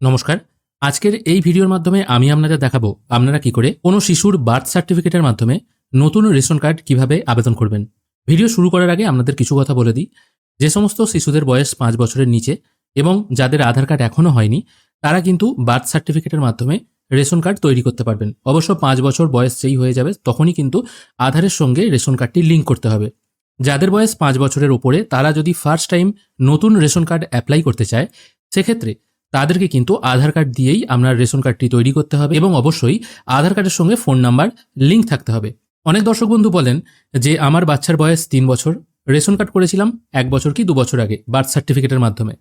নমস্কার। আজকের এই ভিডিওর মাধ্যমে আমি আপনাদের দেখাবো আপনারা কি করে কোনো শিশুর বার্থ সার্টিফিকেটের মাধ্যমে নতুন রেশন কার্ড কীভাবে আবেদন করবেন। ভিডিও শুরু করার আগে আপনাদের কিছু কথা বলে দিই। যে সমস্ত শিশুদের বয়স পাঁচ বছরের নিচে এবং যাদের আধার কার্ড এখনও হয়নি, তারা কিন্তু বার্থ সার্টিফিকেটের মাধ্যমে রেশন কার্ড তৈরি করতে পারবেন। অবশ্য পাঁচ বছর বয়স যেই হয়ে যাবে, তখনই কিন্তু আধারের সঙ্গে রেশন কার্ডটি লিঙ্ক করতে হবে। যাদের বয়স পাঁচ বছরের ওপরে তারা যদি ফার্স্ট টাইম নতুন রেশন কার্ড অ্যাপ্লাই করতে চায়, সেক্ষেত্রে তাদেরকে কিন্তু আধার কার্ড দিয়েই আপনার রেশন কার্ডটি তৈরি করতে হবে এবং অবশ্যই আধার কার্ডের সঙ্গে ফোন নাম্বার লিঙ্ক থাকতে হবে। অনেক দর্শক বন্ধু বলেন যে, আমার বাচ্চার বয়স তিন বছর। রেশন কার্ড করেছিলাম এক বছর কি দু বছর আগে বার্থ সার্টিফিকেটের মাধ্যমে।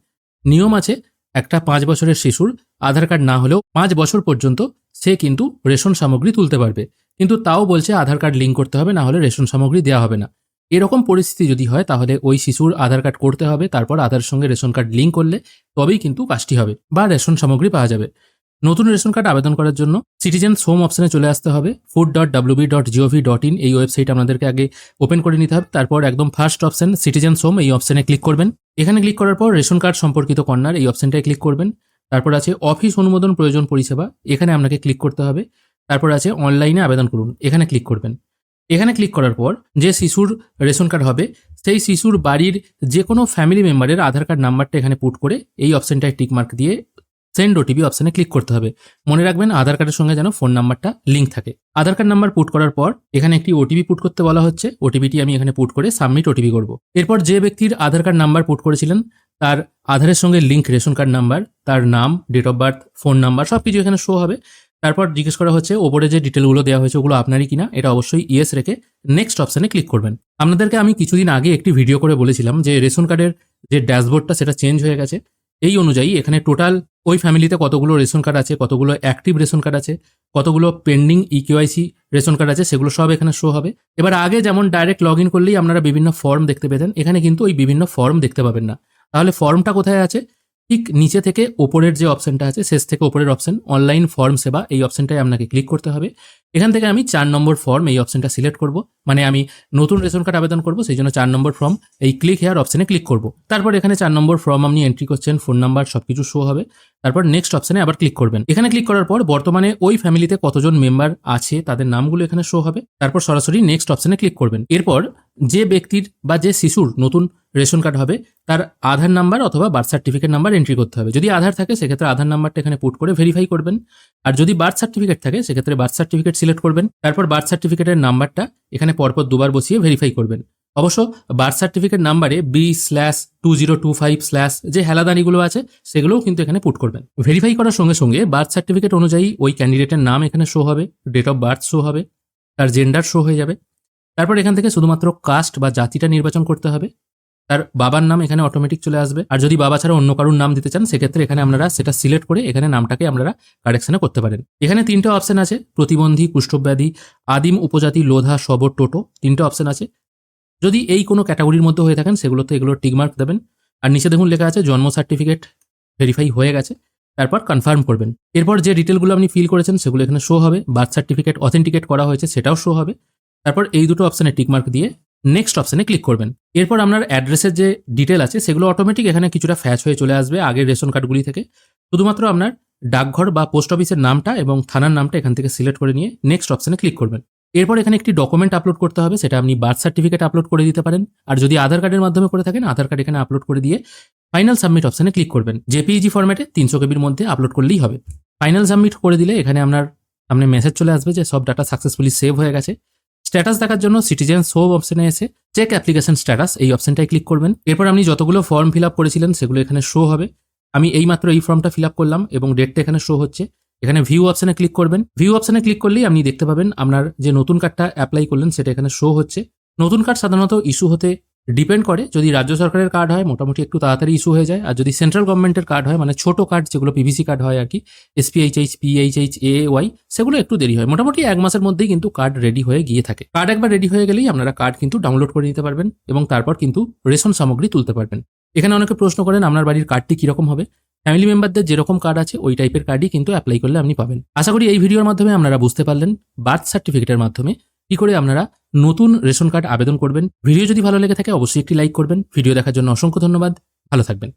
নিয়ম আছে, একটা পাঁচ বছরের শিশুর আধার কার্ড না হলেও পাঁচ বছর পর্যন্ত সে কিন্তু রেশন সামগ্রী তুলতে পারবে। কিন্তু তাও বলছে, আধার কার্ড লিঙ্ক করতে হবে, না হলে রেশন সামগ্রী দেওয়া হবে না। এরকম পরিস্থিতি যদি হয়, তাহলে ওই শিশুর আধার কার্ড করতে হবে, তারপর আধার সঙ্গে রেশন কার্ড লিঙ্ক করলে তবেই কিন্তু কাজটি হবে বা রেশন সামগ্রী পাওয়া যাবে। নতুন রেশন কার্ড আবেদন করার জন্য সিটিজেন হোম অপশনে চলে আসতে হবে food dot WB dot gov dot in এই ওয়েবসাইট আপনাদেরকে আগে ওপেন করে নিতে হবে, তারপর একদম ফার্স্ট অপশন সিটিজেন হোম এই অপশনে ক্লিক করবেন। এখানে ক্লিক করার পর রেশন কার্ড সম্পর্কিত কর্নার এই অপশনটায় ক্লিক করবেন। তারপর আছে অফিস অনুমোদন প্রয়োজন পরিষেবা, এখানে আপনাকে ক্লিক করতে হবে। তারপর আছে অনলাইনে আবেদন করুন, এখানে ক্লিক করবেন। এখানে ক্লিক করার পর যে শিশুর রেশন কার্ড হবে, সেই শিশুর বাড়ির যে কোনো ফ্যামিলি মেম্বারের আধার কার্ড নাম্বারটা এখানে পুট করে এই অপশনটায় টিকমার্ক দিয়ে সেন্ড ওটিপি অপশানে ক্লিক করতে হবে। মনে রাখবেন আধার কার্ডের সঙ্গে যেন ফোন নাম্বারটা লিঙ্ক থাকে। আধার কার্ড নাম্বার পুট করার পর এখানে একটি ওটিপি পুট করতে বলা হচ্ছে। ওটিপিটি আমি এখানে পুট করে সাবমিট ওটিপি করব। এরপর যে ব্যক্তির আধার কার্ড নাম্বার পুট করেছিলেন, তার আধারের সঙ্গে লিঙ্ক রেশন কার্ড নাম্বার তার নাম date of birth phone number সব কিছু এখানে শো হবে। তারপর জিজ্ঞেস করা হচ্ছে, ওপরে যে ডিটেলগুলো দেওয়া হয়েছে ওগুলো আপনারই কিনা? এটা অবশ্যই ইয়েস রেখে নেক্সট অপশানে ক্লিক করবেন। আপনাদেরকে আমি কিছুদিন আগে একটি ভিডিও করে বলেছিলাম যে রেশন কার্ডের যে ড্যাশবোর্ডটা সেটা চেঞ্জ হয়ে গেছে। এই অনুযায়ী এখানে টোটাল ওই ফ্যামিলিতে কতগুলো রেশন কার্ড আছে, কতগুলো অ্যাক্টিভ রেশন কার্ড আছে, কতগুলো পেন্ডিং ইকিউআইসি রেশন কার্ড আছে, সেগুলো সব এখানে শো হবে। এবার আগে যেমন ডাইরেক্ট লগ ইন করলেই আপনারা বিভিন্ন ফর্ম দেখতে পেতেন, এখানে কিন্তু ওই বিভিন্ন ফর্ম দেখতে পাবেন না। তাহলে ফর্মটা কোথায় আছে? ঠিক নিচে থেকে ওপরের যে অপশনটা আছে, শেষ থেকে ওপরের অপশন, অনলাইন ফর্ম সেবা, এই অপশনটায় আপনাকে ক্লিক করতে হবে। এখান থেকে আমি চার নম্বর ফর্ম এই অপশনটা সিলেক্ট করব। মানে আমি নতুন রেশন কার্ড আবেদন করব, সেই জন্য চার নম্বর ফর্ম এই ক্লিক হেয়ার অপশনে ক্লিক করব। তারপর এখানে চার নম্বর ফর্ম আপনি এন্ট্রি করছেন ফোন নাম্বার সব কিছু শো হবে। তারপর নেক্সট অপশনে আবার ক্লিক করবেন। এখানে ক্লিক করার পর বর্তমানে ওই ফ্যামিলিতে কতজন মেম্বার আছে তাদের নামগুলো এখানে শো হবে। তারপর সরাসরি নেক্সট অপশনে ক্লিক করবেন। এরপর যে ব্যক্তির বা যে শিশুর নতুন রেশন কার্ড হবে, তার আধার নাম্বার অথবা বার্থ সার্টিফিকেট নাম্বার এন্ট্রি করতে হবে। যদি আধার থাকে, সেক্ষেত্রে আধার নাম্বারটা এখানে পুট করে ভেরিফাই করবেন। আর যদি বার্থ সার্টিফিকেট থাকে, সেক্ষেত্রে বার্থ সার্টিফিকেট সিলেক্ট করবেন। তারপর বার্থ সার্টিফিকেটের নাম্বারটা এখানে পরপর দুবার বসিয়ে ভেরিফাই করবেন। অবশ্য বার্থ সার্টিফিকেট নাম্বারে B slash two zero two five slash যে হেলাদানিগুলো আছে, সেগুলোও কিন্তু এখানে পুট করবেন। ভেরিফাই করার সঙ্গে সঙ্গে বার্থ সার্টিফিকেট অনুযায়ী ওই ক্যান্ডিডেটের নাম এখানে শো হবে ডেট অফ বার্থ শো হবে, তার জেন্ডার শো হয়ে যাবে। তারপর এখান থেকে শুধুমাত্র কাস্ট বা জাতিটা নির্বাচন করতে হবে, তার বাবার নাম এখানে অটোমেটিক চলে আসবে। আর যদি বাবা ছাড়া অন্য কারোর নাম দিতে চান, সেক্ষেত্রে এখানে আপনারা সেটা সিলেক্ট করে এখানে নামটাকে আপনারা কারেকশনে করতে পারেন। এখানে তিনটে অপশন আছে, প্রতিবন্ধী, কুষ্ঠব্যাধি, আদিম উপজাতি, লোধা, সবর, টোটো, তিনটে অপশন আছে। যদি এই কোনো ক্যাটাগরির মধ্যে হয়ে থাকেন সেগুলোতে এগুলো টিকমার্ক দেবেন। আর নিচে দেখুন লেখা আছে, জন্ম সার্টিফিকেট ভেরিফাই হয়ে গেছে। তারপর কনফার্ম করবেন। এরপর যে ডিটেলগুলো আপনি ফিল করেছেন, সেগুলো এখানে শো হবে। বার্থ সার্টিফিকেট অথেন্টিকেট করা হয়েছে, সেটাও শো হবে। তারপর এই দুটো অপশানে টিকমার্ক দিয়ে নেক্সট অপশানে ক্লিক করবেন। এরপর আপনার অ্যাড্রেসের যে ডিটেল আছে, সেগুলো অটোমেটিক এখানে কিছুটা ফ্যাচ হয়ে চলে আসবে আগের রেশন কার্ডগুলি থেকে। শুধুমাত্র আপনার ডাকঘর বা পোস্ট অফিসের নামটা এবং থানার নামটা এখান থেকে সিলেক্ট করে নিয়ে নেক্সট অপশানে ক্লিক করবেন। এরপর এখানে একটি ডকুমেন্ট আপলোড করতে হবে, সেটা আপনি বার্থ সার্টিফিকেট আপলোড করে দিতে পারেন। আর যদি আধার কার্ডের মাধ্যমে করে থাকেন, আধার কার্ড এখানে আপলোড করে দিয়ে ফাইনাল সাবমিট অপশানে ক্লিক করবেন। জেপিইজি ফরম্যাটে তিনশো কেবির মধ্যে আপলোড করলেই হবে। ফাইনাল সাবমিট করে দিলে এখানে আপনার সামনে মেসেজ চলে আসবে যে সব ডাটা সাকসেসফুলি সেভ হয়ে গেছে। স্ট্যাটাস দেখার জন্য সিটিজেন সোভ অপশনে এসে চেক অ্যাপ্লিকেশন স্ট্যাটাস এই অপশনটায় ক্লিক করবেন। এরপর আপনি যতগুলো ফর্ম ফিল আপ করেছিলেন, সেগুলো এখানে শো হবে। আমি এইমাত্র এই ফর্মটা ফিল আপ করলাম এবং ডেটটা এখানে শো হচ্ছে। এখানে ভিউ অপশনে ক্লিক করবেন। ভিউ অপশনে ক্লিক করলেই আপনি দেখতে পাবেন আপনার যে নতুন কার্ডটা অ্যাপ্লাই করলেন, সেটা এখানে শো হচ্ছে। নতুন কার্ড সাধারণত ইস্যু হতে ডিপেন্ড করে। যদি রাজ্য সরকারের কার্ড হয়, মোটামুটি একটু তাড়াতাড়ি ইস্যু হয়ে যায়। আর যদি সেন্ট্রাল গভর্নমেন্টের কার্ড হয় মানে ছোট কার্ড যেগুলো পিভিসি কার্ড হয় আর কি এসপিএইচএইচ পিএইচএইচ এ ওয়াই সেগুলো একটু দেরি হয়। মোটামুটি এক মাসের মধ্যেই কিন্তু কার্ড রেডি হয়ে গিয়ে থাকে। কার্ড একবার রেডি হয়ে গেলেই আপনারা কার্ড কিন্তু ডাউনলোড করে নিতে পারবেন এবং তারপর কিন্তু রেশন সামগ্রী তুলতে পারবেন। এখানে অনেকে প্রশ্ন করেন, আপনার বাড়ির কার্ডটি কীরকম হবে? ফ্যামিলি মেম্বারদের যেরকম কার্ড আছে, ওই টাইপের কার্ডই কিন্তু অ্যাপ্লাই করলে আপনি পাবেন। আশা করি এই ভিডিওর মাধ্যমে আপনারা বুঝতে পারলেন বার্থ সার্টিফিকেটের মাধ্যমে কি করে আপনারা নতুন রেশন কার্ড আবেদন করবেন। ভিডিও যদি ভালো লেগে থাকে, অবশ্যই একটি লাইক করবেন। ভিডিও দেখার জন্য অসংখ্য ধন্যবাদ। ভালো থাকবেন।